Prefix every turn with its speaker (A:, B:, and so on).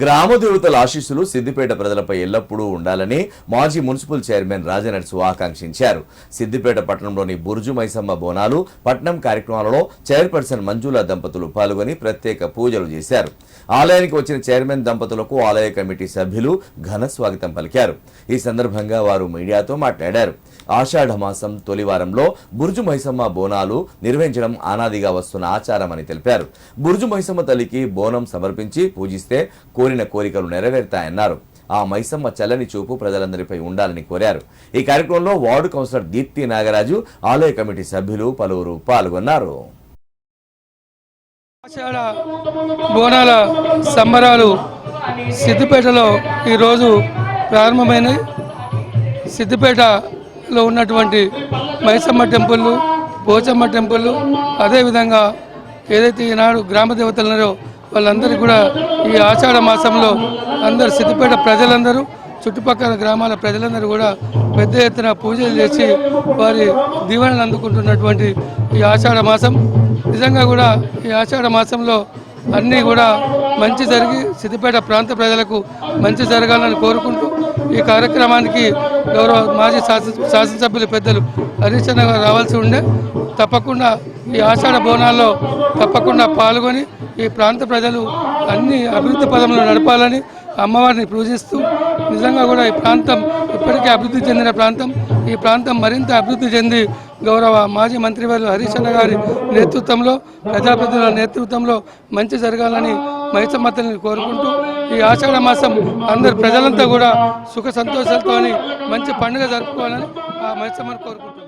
A: గ్రామ దేవతల ఆశీస్సులు సిద్దిపేట ప్రజలపై ఎల్లప్పుడూ ఉండాలని మాజీ మున్సిపల్ చైర్మన్ రాజనర్సు ఆకాంక్షించారు. సిద్దిపేట పట్టణంలోని బుర్జు మైసమ్మ బోనాలు పట్నం కార్యక్రమాలలో చైర్పర్సన్ మంజుల దంపతులు పాల్గొని ప్రత్యేక పూజలు చేశారు. ఆలయానికి వచ్చిన చైర్మన్ దంపతులకు ఆలయ కమిటీ సభ్యులు ఘన స్వాగతం పలికారు. ఈ సందర్భంగా వారు మీడియాతో మాట్లాడారు. ఆషాఢ మాసం తొలి వారంలో బుర్జు మైసమ్మ బోనాలు నిర్వహించడం అనాదిగా వస్తున్న ఆచారమని తెలిపారు. బుర్జు మైసమ్మ తల్లికి బోనం సమర్పించి పూజిస్తే కోరిన కోరికలు నెరవేరుతాయన్నారు. ఆ మైసమ్మ చల్లని చూపు ప్రజలందరిపై ఉండాలని కోరారు. ఈ కార్యక్రమంలో వార్డు కౌన్సిలర్ దీప్తి నాగరాజు ఆలయ కమిటీ సభ్యులు పలువురు పాల్గొన్నారు.
B: ఆషాఢ బోనాల సంబరాలు సిద్దిపేటలో ఈరోజు ప్రారంభమైనవి సిద్దిపేటలో ఉన్నటువంటి మైసమ్మ టెంపుల్ పోచమ్మ టెంపుల్ అదేవిధంగా ఏదైతే ఈనాడు గ్రామ దేవతలు వాళ్ళందరూ కూడా ఈ ఆషాఢ మాసంలో అందరు సిద్దిపేట ప్రజలందరూ చుట్టుపక్కల గ్రామాల ప్రజలందరూ కూడా పెద్ద ఎత్తున పూజలు చేసి వారి దీవెనలు అందుకుంటున్నటువంటి ఈ ఆషాఢ మాసం. నిజంగా కూడా ఈ ఆషాఢ మాసంలో అన్నీ కూడా మంచి జరిగి సిద్దిపేట ప్రాంత ప్రజలకు మంచి జరగాలని కోరుకుంటూ ఈ కార్యక్రమానికి గౌరవ మాజీ శాసన శాసనసభ్యులు పెద్దలు హరీష్ గారు రావాల్సి ఉండే. తప్పకుండా ఈ ఆషాఢ బోనాల్లో తప్పకుండా పాల్గొని ఈ ప్రాంత ప్రజలు అన్ని అభివృద్ధి పదంలో నడపాలని అమ్మవారిని పూజిస్తూ నిజంగా కూడా ఈ ప్రాంతం ఇప్పటికే అభివృద్ధి చెందిన ప్రాంతం. ఈ ప్రాంతం మరింత అభివృద్ధి చెంది గౌరవ మాజీ మంత్రివర్యులు హరీష్ గారి నేతృత్వంలో ప్రజాప్రతినిధుల నేతృత్వంలో మంచి జరగాలని మైసమ్మతల్ని కోరుకుంటూ ఈ ఆషాఢ మాసం అందరు ప్రజలంతా కూడా సుఖ సంతోషాలతో మంచి పండుగ జరుపుకోవాలని ఆ మైసమ్మని కోరుకుంటున్నాను